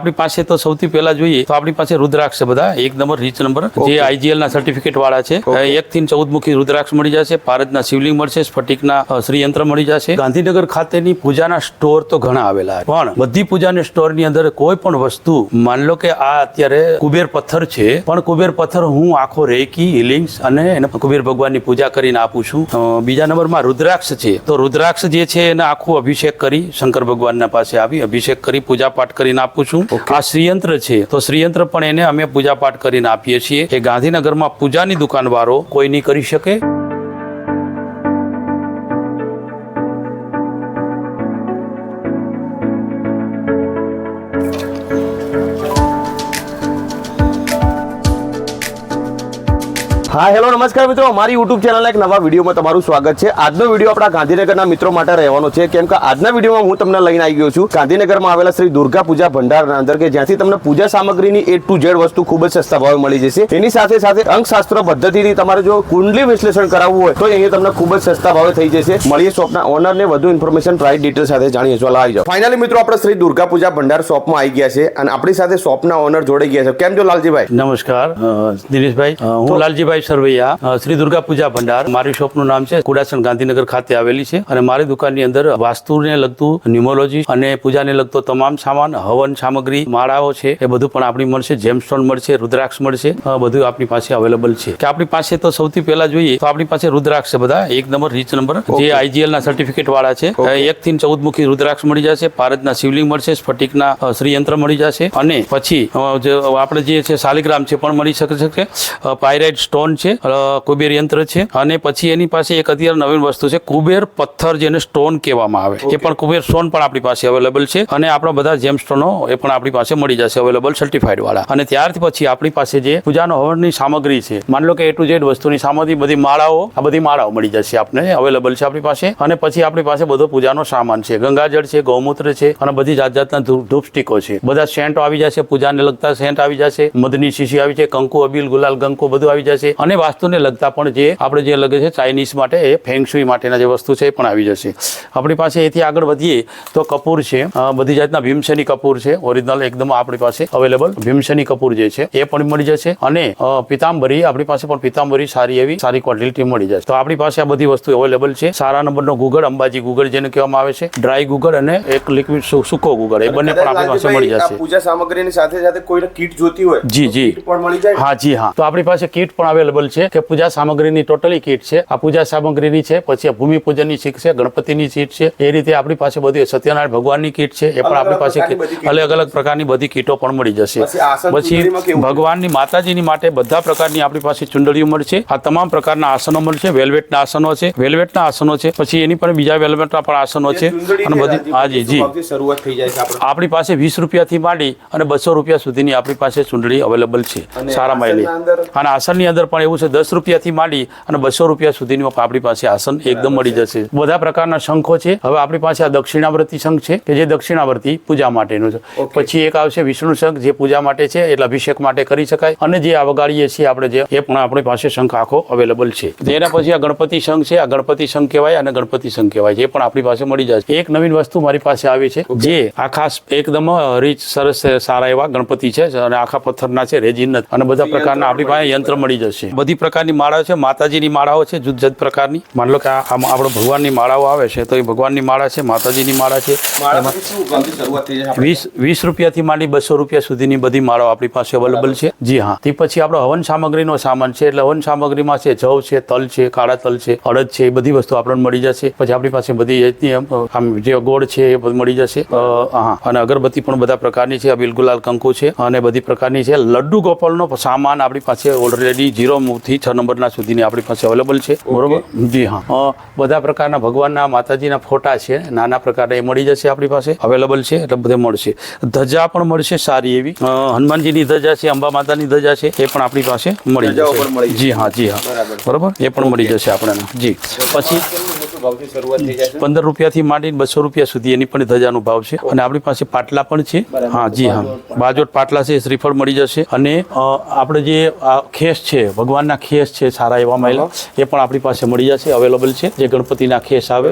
આપણી પાસે તો સૌથી પહેલા જોઈએ તો આપણી પાસે રુદ્રાક્ષ છે બધા. એક નંબર રીચ નંબર. જે આઈજીએલ ના સર્ટિફિકેટ વાળા છે. એક થી ચૌદ મુખી રુદ્રાક્ષ મળી જશે. ભારતના શિવલિંગ મળશે સ્ફટિકના શ્રીયંત્ર મળી જશે. ગાંધીનગર ખાતેની પૂજાના સ્ટોર તો ઘણા આવેલા પણ બધી પૂજાની સ્ટોરની અંદર કોઈ પણ વસ્તુ માન લો કે આ અત્યારે કુબેર પથ્થર છે પણ કુબેર પથ્થર હું આખો રેકી હિલિંગ્સ અને એને કુબેર ભગવાનની પૂજા કરીને આપું છું. બીજા નંબરમાં રુદ્રાક્ષ છે. તો રુદ્રાક્ષ જે છે એને આખું અભિષેક કરી શંકર ભગવાનના પાસે આવી અભિષેક કરી પૂજા પાઠ કરીને આપું છું. આ શ્રીયંત્ર છે. તો શ્રીયંત્ર પણ એને અમે પૂજા પાઠ કરીને આપીએ છીએ. એ ગાંધીનગરમાં પૂજાની દુકાનવાળો કોઈ નહીં કરી શકે? હા હેલો નમસ્કાર મિત્રો. અમારી યુટ્યુબ ચેનલના એક નવા વિડીયોમાં તમારું સ્વાગત છે. આજનો વીડિયો આપણા ગાંધીનગરના મિત્રો માટે રહેવાનો છે. કેમ કે આજના વિડીયોમાં હું તમને લઈને આવી ગયો છું. ગાંધીનગરમાં આવેલા શ્રી દુર્ગા પૂજા ભંડારના અંદર કે જ્યાંથી તમને પૂજા સામગ્રીની એ ટુ ઝેડ વસ્તુ ખૂબ જ સસ્તા ભાવે મળી જશે. એની સાથે સાથે અંકશાસ્ત્ર પદ્ધતિથી તમારે જો કુંડલી વિશ્લેષણ કરાવવું હોય તો અહીંયા તમને ખૂબ જ સસ્તા ભાવે થઈ જશે. મળીએ શોપના ઓનરને વધુ ઇન્ફોર્મેશન પ્રાઇસ ડિટેલ સાથે જાણીએ ચાલો આવી જાઓ. ફાઇનલી મિત્રો આપણે શ્રી દુર્ગા પૂજા ભંડાર શોપમાં આવી ગયા છે અને આપણી સાથે શોપના ઓનર જોડાઈ ગયા છે. કેમ છો લાલજીભાઈ? નમસ્કાર. દિનેશભાઈ. હું લાલજીભાઈ સરવૈયા શ્રી દુર્ગા પૂજા ભંડાર. મારી શોપનું નામ છે કુડાસણ ગાંધીનગર ખાતે આવેલી છે અને મારી દુકાનની અંદર વાસ્તુને લગતું ન્યુમોલોજી અને પૂજાને લગતો તમામ સામાન હવન સામગ્રી માળાઓ છે એ બધું પણ આપણી મળશે. જેમસ્ટોન મળશે રુદ્રાક્ષ મળશે બધું આપણી પાસે અવેલેબલ છે. કે આપણી પાસે તો સૌથી પહેલા જોઈએ તો આપણી પાસે રુદ્રાક્ષ છે બધા. એક નંબર રીચ નંબર. જે આઈજીએલ ના સર્ટિફિકેટ વાળા છે. એક થી ચૌદ મુખી રુદ્રાક્ષ મળી જશે ભારતના શિવલિંગ મળશે સ્ફટિકના શ્રીયંત્ર મળી જશે અને પછી આપણે જે છે શાલિગ્રામ છે પણ મળી શકે છે પાયરાઇટ સ્ટોન છે કુબેર યંત્ર છે અને પછી એની પાસે એક અત્યારે નવીન વસ્તુ છે કુબેર પથ્થર જેને સ્ટોન કહેવામાં આવે. એ પણ કુબેર સ્ટોન પણ આપણી પાસે અવેલેબલ છે અને આપણા બધા જેમ સ્ટોનો એ પણ આપણી પાસે મળી જશે અવેલેબલ સર્ટિફાઈડ વાળા. અને ત્યારથી પછી આપણી પાસે જે પૂજાનો હવનની સામગ્રી છે માન લો કે એ ટુ ઝેડ વસ્તુની સામગ્રી બધી માળાઓ આ બધી માળાઓ મળી જશે આપણે અવેલેબલ છે આપણી પાસે. અને પછી આપણી પાસે બધો પૂજાનો સામાન છે ગંગાજળ છે ગૌમૂત્ર છે અને બધી જાત જાતના ધૂપ ધૂપ સ્ટીકો છે. બધા સેન્ટ આવી જશે પૂજાને લગતા સેન્ટ આવી જશે મધની શીશી આવી છે કંકુ અબીલ ગુલાલ ગંકુ બધું આવી જશે અને વાસ્તુને લગતા પણ જે આપણે જે લગે છે ચાઇનીઝ માટે એ ફેંગશુઈ માટેના જે વસ્તુ છે એ પણ આવી જશે. આપણી પાસે એથી આગળ વધીએ તો કપૂર છે. બધી જાતના ભીમસેની કપૂર છે. ઓરિજિનલ એકદમ આપણી પાસે અવેલેબલ ભીમસેની કપૂર જે છે એ પણ મળી જશે અને પિતાંબરી આપણી પાસે પણ પિતાંબરી સારી એવી સારી ક્વોલિટી મળી જશે. તો આપણી પાસે આ બધી વસ્તુ અવેલેબલ છે. સારા નંબરનો ગુગળ અંબાજી ગુગળ જેને કહેવામાં આવે છે. ડ્રાય ગુગળ અને એક લિક્વિડ સૂકો ગુગળ એ બંને પણ આપણી પાસે મળી જશે. પૂજા સામગ્રીની સાથે સાથે કોઈ કીટ જોતી હોય જી જી. પણ મળી જાય? હા જી હા. તો આપણી પાસે કીટ પણ અવેલેબલ છે કે પૂજા સામગ્રીની ટોટલી કીટ છે. આ પૂજા સામગ્રીની છે પછી આ ભૂમિ પૂજનની શીખ છે ગણપતિની કીટ છે. એ રીતે આપણી પાસે બધી સત્યનારાયણ ભગવાનની કીટ છે. એ પણ આપણી પાસે કીટ અલગ અલગ પ્રકારની બધી કીટો પણ મળી જશે. પછી? ભગવાનની માતાજીની માટે બધા પ્રકારની આપણી પાસે ચુંડળીઓ મળશે. આ તમામ પ્રકારના આસનો મળશે. વેલ્વેટના આસનો છે. વેલ્વેટના આસનો છે. પછી એની પર બીજા વેલ્વેટના પણ આસનો છે. અને બધી હા જી શરૂઆત થઈ જાય છે આપણી પાસે. વીસ રૂપિયાથી માંડી અને બસો રૂપિયા સુધીની આપણી પાસે ચૂંટણી અવેલેબલ છે. સારા માયલી અને આસનની અંદર પણ એવું છે દસ રૂપિયાથી માંડી અને બસો રૂપિયા સુધીની આપણી પાસે આસન એકદમ મળી જશે. બધા પ્રકારના શંખો છે. હવે આપણી પાસે આ દક્ષિણાવર્તી શંખ છે કે જે દક્ષિણાવર્તી પૂજા માટેનું છે. પછી એક આવશે વિષ્ણુ શંખ જે પૂજા માટે છે એટલે અભિષેક માટે કરી શકાય. અને જે અવગાડીએ વગાડીએ છીએ આપણે જે એ પણ આપણી પાસે શંખ આખો અવેલેબલ છે. તેના પછી આ ગણપતિ શંખ છે આ ગણપતિ શંખ કહેવાય અને ગણપતિ શંખ કહેવાય છે. એ પણ આપણી પાસે મળી જશે એક નવીન વસ્તુ મારી પાસે આવી છે જે આખા એકદમ રીચ સરસ સારા એવા ગણપતિ છે અને આખા પથ્થરના છે રેજિન અને બધા પ્રકારના આપણી પાસે યંત્ર મળી જશે. બધી પ્રકારની માળા છે. માતાજીની માળાઓ છે જુદ જુદ પ્રકારની. માન લો કે આ આમાં આપણે ભગવાનની માળાઓ આવે છે તો એ ભગવાનની માળા છે માતાજીની માળા છે? વીસ વીસ રૂપિયાથી માંડી બસો રૂપિયા સુધીની બધી માળાઓ આપણી પાસે અવેલેબલ છે. જી હા. તે પછી આપણો હવન સામગ્રીનો સામાન છે એટલે હવન સામગ્રીમાં છે જવ છે તલ છે કાળા તલ છે અડદ છે એ બધી વસ્તુ આપણને મળી જશે. પછી આપણી પાસે બધી આમ, જે ગોળ છે એ બધું મળી જશે. હા. અને અગરબત્તી પણ બધા પ્રકારની છે. અબીલ ગુલાલ કંકુ છે. અને બધી પ્રકારની છે. લડ્ડુ ગોપાલનો સામાન આપણી પાસે ઓલરેડી જીરો થી છ નંબરના સુધીની આપણી પાસે અવેલેબલ છે. બરોબર? જી હા. બધા પ્રકારના ભગવાનના માતાજીના ફોટા છે. નાના પ્રકારના એ મળી જશે આપણી પાસે. અવેલેબલ છે એટલે બધે મળશે. ધજા પણ મળશે સારી એવી. હનુમાનજીની ધજા છે અંબા માતાની ધજા છે એ પણ આપણી પાસે મળી જશે. જી હા જી હા. બરાબર. બરોબર? એ પણ મળી જશે આપણને. જી. પછી શું ભાવથી શરૂઆત થઈ જાય પંદર રૂપિયાથી માંડીને બસો રૂપિયા સુધી એની પણ ધજાનો ભાવ છે. અને આપણી પાસે પાટલા પણ છે. હા જી હા. બાજોટ પાટલા. છે શ્રીફળ મળી જશે. અને આપણે જે આ ખેસ છે ભગવાનના ખેસ છે સારા એવા મહિલા એ પણ આપણી પાસે મળી જશે અવેલેબલ છે. જે ગણપતિના ખેસ આવે.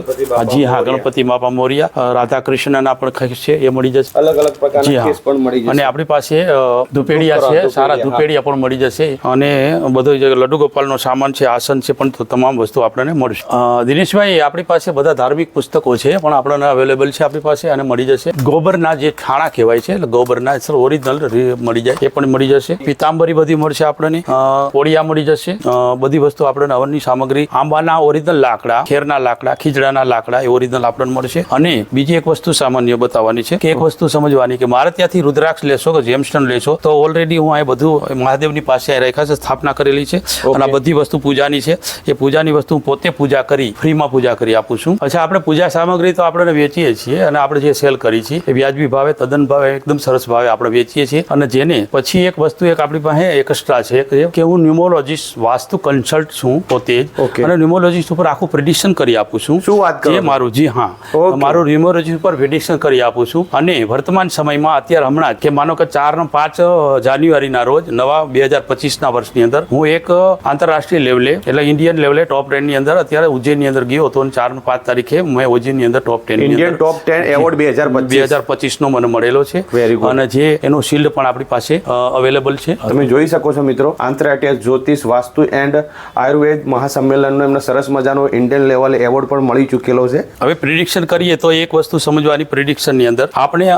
જી હા ગણપતિ બાપા મોરિયા રાધા કૃષ્ણના પણ ખેસ છે એ મળી જશે. અલગ અલગ જી પ્રકારના હા પણ મળી જશે. અને આપણી પાસે ધુપેડિયા છે સારા ધૂપેડિયા, પણ મળી જશે. અને બધો જે લડ્ડુ ગોપાલનો સામાન છે આસન છે પણ તમામ વસ્તુ આપણને મળશે. અ, દિનેશભાઈ આપણી પાસે બધા ધાર્મિક પુસ્તકો છે પણ આપણને અવેલેબલ છે આપણી પાસે અને મળી જશે. ગોબરના જે ખાણા કહેવાય છે એટલે ગોબરના ઓરિજિનલ મળી જાય એ પણ મળી જશે. પિતાંબરી બધી મળશે આપણને અ, કોળિયા મળી જશે બધી વસ્તુ આપણને અવનની સામગ્રી. આંબાના ઓરિજિનલ લાકડા ખેરના લાકડા ખીજડાના લાકડા એ ઓરિજિનલ આપણને મળશે. અને બીજી એક વસ્તુ સામાન્ય બતાવવાની છે કે એક વસ્તુ સમજવાની કે મારે ત્યાંથી રુદ્રાક્ષ લેશો કે જેમસ્ટન લેશો તો ઓલરેડી હું આ બધું મહાદેવની પાસે રેખા છે સ્થાપના કરેલી છે. અને આ બધી વસ્તુ પૂજાની છે. એ પૂજાની વસ્તુ પોતે પૂજા કરી ફ્રીમાં પૂજા કરી આપું છું. અચ્છા આપણે પૂજા સામગ્રી તો આપણે વેચીએ છીએ અને આપણે જે સેલ કરી છીએ એ વ્યાજબી ભાવે તદ્દન ભાવે એકદમ સરસ ભાવે આપણે વેચીએ છીએ. અને જેને પછી એક વસ્તુ એક આપણી પાસે એક્સ્ટ્રા છે કે- હું ન્યુમોલોજીસ્ટ વાસ્તુ કન્સલ્ટ છું પોતે જ. અને ન્યુમોલોજીસ્ટ ઉપર આખું પ્રિડિક્શન કરી આપું છું. શું વાત કરો મારું જી હા. મારું ન્યુમોલોજી ઉપર પ્રિડિક્શન કરી આપું છું. અને વર્તમાન સમયમાં અત્યારે હમણાં જ કે માનો કે ચાર ને પાંચ જાન્યુઆરીના રોજ નવા બે હજાર પચીસના વર્ષની અંદર હું એક આંતરરાષ્ટ્રીય લેવલે એટલે ઇન્ડિયન લેવલે ટોપ ટેનની અંદર અત્યારે ઉજ્જૈનની અંદર ગયો હતો. અને ચાર ને પાંચ તારીખે મેં ઓજીની અંદર top ten Indian top ten award બે હજાર બે હજાર પચીસનો મને મળેલો છે. અને જે એનો શિલ્ડ પણ આપણી પાસે અવેલેબલ છે. તમે જોઈ શકો છો મિત્રો આંતરરાષ્ટ્રીય જ્યોતિષ વાસ્તુ એન્ડ આયુર્વેદ મહાસંમેલનનો એમને સરસ મજાનો ઇન્ડિયન લેવલે એવોર્ડ પણ મળી ચૂકેલો છે. હવે પ્રિડિક્શન કરીએ તો એક વસ્તુ સમજવાની પ્રિડિક્શનની અંદર. આપણે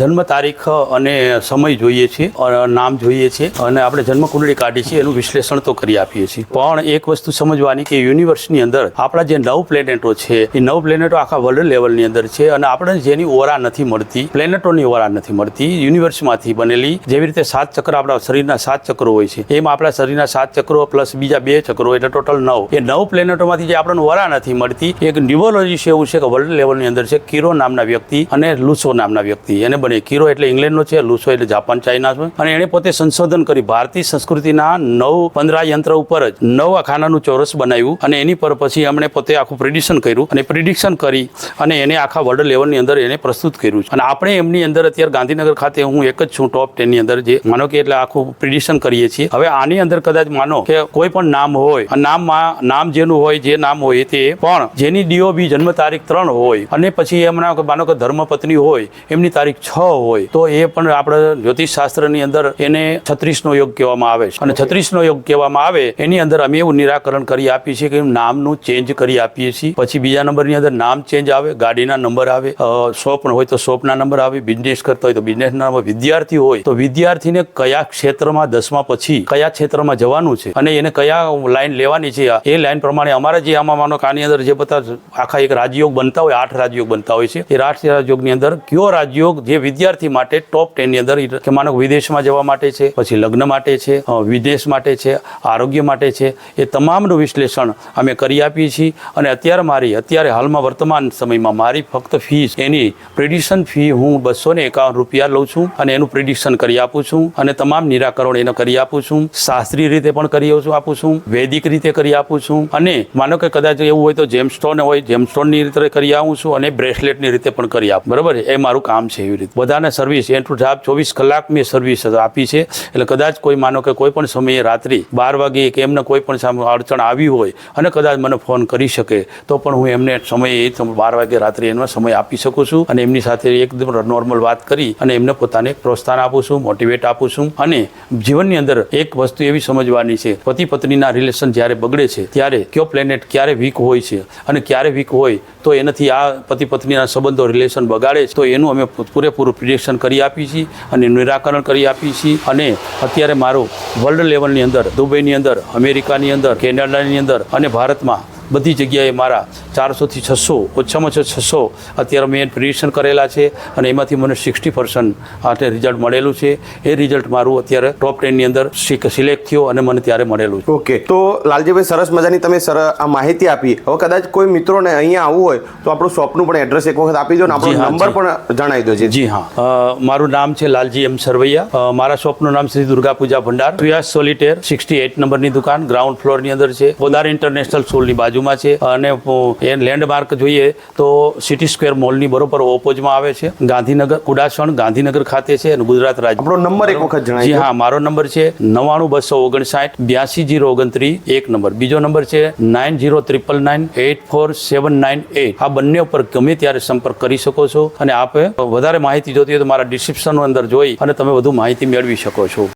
જન્મ તારીખ અને સમય જોઈએ છીએ નામ જોઈએ છીએ અને આપણે જન્મ કુંડળી કાઢી છીએ એનું વિશ્લેષણ તો કરી આપીએ છીએ. પણ એક વસ્તુ સમજવાની કે યુનિવર્સની અંદર આપણા જે નવ પ્લેનેટો છે. એ નવ પ્લેનેટો આખા વર્લ્ડ લેવલની અંદર છે અને આપણે જેની ઓરા નથી મળતી પ્લેનેટોની ઓરા નથી મળતી યુનિવર્સમાંથી બનેલી જેવી રીતે સાત ચક્ર આપણા શરીરના સાત ચક્રો હોય છે. એમ આપણા શરીરના સાત ચક્રો પ્લસ બીજા બે ચક્રો એટલે ટોટલ નવ. એ નવ પ્લેનેટોમાંથી જે આપણને ઓરા નથી મળતી, એક ન્યુમોલોજીસ્ટ એવું છે કે વર્લ્ડ લેવલની અંદર છે કિરો નામના વ્યક્તિ અને લુસો નામના વ્યક્તિ. એને બને કિરો એટલે ઇંગ્લેન્ડનો છે લુસો એટલે જાપાન, ચાઇના છે. અને એણે પોતે સંશોધન કરી ભારતીય સંસ્કૃતિના નવ પંદરા યંત્ર ઉપર જ નવ ખાનાનું ચોરસ બનાવ્યું અને એની પર પછી એમણે પોતે આખું પ્રિડિક્શન કર્યું અને પ્રિડિક્શન કરી અને એને આખા વર્લ્ડ લેવલની અંદર એને પ્રસ્તુત કર્યું છે. અને આપણે એમની અંદર અત્યારે ગાંધીનગર ખાતે હું એક જ છું ટોપ ટેનની અંદર જે. માનો કે એટલે આખું પ્રિડિક્શન કરીએ છીએ. હવે આની અંદર કદાચ માનો કે કોઈ પણ નામ હોય નામમાં નામ જેનું હોય, જે નામ હોય તે, પણ જેની ડીઓબી જન્મ તારીખ ત્રણ હોય અને પછી એમના માનો કે ધર્મપત્ની હોય, એમની તારીખ છ હોય, તો એ પણ આપણે જ્યોતિષ શાસ્ત્રની અંદર એને છત્રીસનો યોગ કહેવામાં આવે છે. અને છત્રીસનો યોગ કહેવામાં આવે, એની અંદર અમે એવું નિરાકરણ કરી આપીએ છીએ કે નામનું ચેન્જ કરી આપીએ છીએ. પછી બીજા નંબરની અંદર નામ ચેન્જ આવે ગાડીના નંબર આવે અ, શોપ હોય તો શોપના નંબર આવે બિઝનેસ કરતો હોય તો બિઝનેસના નંબર વિદ્યાર્થી હોય તો વિદ્યાર્થીને કયા ક્ષેત્રમાં દસમા પછી કયા ક્ષેત્રમાં જવાનું છે અને એને કયા લાઈન લેવાની છે એ લાઈન પ્રમાણે અમારા જે આમાં માનો કાની અંદર જે બધા આખા એક રાજયોગ બનતા હોય આઠ રાજયોગ બનતા હોય છે એ આઠ રાજયોગની અંદર કયો રાજયોગ જે વિદ્યાર્થી માટે ટોપ ટેનની અંદર કે માનો વિદેશમાં જવા માટે છે પછી લગ્ન માટે છે વિદેશ માટે છે આરોગ્ય માટે છે એ તમામનું વિશ્લેષણ અમે કરી આપીએ છીએ અને અત્યારે મારી, અત્યારે હાલમાં વર્તમાન સમયમાં મારી ફક્ત ફીસ એની પ્રિડિક્શન ફી હું બસો ને એકાવન રૂપિયા લઉં છું અને એનું પ્રિડિક્શન કરી આપું છું અને તમામ નિરાકરણ એને કરી આપું છું, શાસ્ત્રીય રીતે પણ કરી આપું છું, વૈદિક રીતે કરી આપું છું અને માનો કે કદાચ એવું હોય તો જેમસ્ટોન હોય જેમસ્ટોનની રીતે કરી આવું છું અને બ્રેસલેટની રીતે પણ કરી આપું. બરાબર? એ મારું કામ છે એવી રીતે. બધાને સર્વિસ એન ટુ જાબ ચોવીસ કલાક મેં સર્વિસ આપી છે. એટલે કદાચ કોઈ, માનો કે કોઈ પણ સમયે રાત્રિ બાર વાગે કે એમને કોઈ પણ અડચણ આવી હોય અને કદાચ મને ફોન કરી શકે તો પણ હું એમને સમયે બાર વાગે રાત્રે એનો સમય આપી શકું છું અને એમની સાથે એકદમ નોર્મલ વાત કરી અને એમને પોતાને પ્રોત્સાહન આપું છું મોટિવેટ આપું છું અને જીવનની અંદર એક વસ્તુ એવી સમજવાની છે પતિ પત્નીના રિલેશન જ્યારે બગડે છે, ત્યારે કયો પ્લેનેટ ક્યારે વીક હોય છે અને ક્યારે વીક હોય તો એનાથી આ પતિ પત્નીના સંબંધો રિલેશન બગાડે છે. તો એનું અમે પૂરેપૂરું પ્રિડિક્શન કરી આપીએ છીએ અને નિરાકરણ કરી આપીએ છીએ અને અત્યારે મારું વર્લ્ડ લેવલની અંદર, દુબઈની અંદર, અમેરિકાની અંદર, કેનેડાની અંદર અને ભારતમાં બધી જગ્યાએ મારા ચારસોથી છસો ઓછામાં ઓછા છસો અત્યારે મેં પ્રિડિક્શન કરેલા છે અને એમાંથી મને સિક્સટી પર્સન્ટ આટલે રિઝલ્ટ મળેલું છે. એ રિઝલ્ટ મારું અત્યારે ટોપ ટેનની અંદર સિલેક્ટ થયો અને મને ત્યારે મળેલું છે. ઓકે. તો લાલજીભાઈ સરસ મજાની તમે સર આ માહિતી આપી. હવે કદાચ કોઈ મિત્રોને અહીંયા આવવું હોય તો આપણું શોપનું પણ એડ્રેસ એક વખત આપી દો ને આપણો નંબર પણ જણાવી દો જી. જી હા. મારું નામ છે લાલજી એમ સરવૈયા. મારા શોપનું નામ શ્રી દુર્ગા પૂજા ભંડાર. સુયાસ સોલિટેર સિક્સટી એટ નંબરની દુકાન ગ્રાઉન્ડ ફ્લોરની અંદર છે. પોદાર ઇન્ટરનેશનલ સ્કૂલની બાજુમાં બાજુમાં છે અને એ લેન્ડમાર્ક જોઈએ તો સિટી સ્ક્વેર મોલની બરોબર ઓપોઝમાં આવે છે. ગાંધીનગર કુડાસણ ગાંધીનગર ખાતે છે અને ગુજરાત રાજ્ય. આપણો નંબર એક વખત જણાવી હા મારો નંબર છે નવાણું બસો ઓગણસાઠ બ્યાસી જીરો ઓગણત્રીસ એક નંબર. બીજો નંબર છે nine zero triple nine eight four seven nine eight. આ બંને ઉપર ગમે ત્યારે સંપર્ક કરી શકો છો અને આપે વધારે માહિતી જોતી હોય તો મારા ડિસ્ક્રિપ્શન અંદર જોઈ અને તમે વધુ માહિતી મેળવી શકો છો.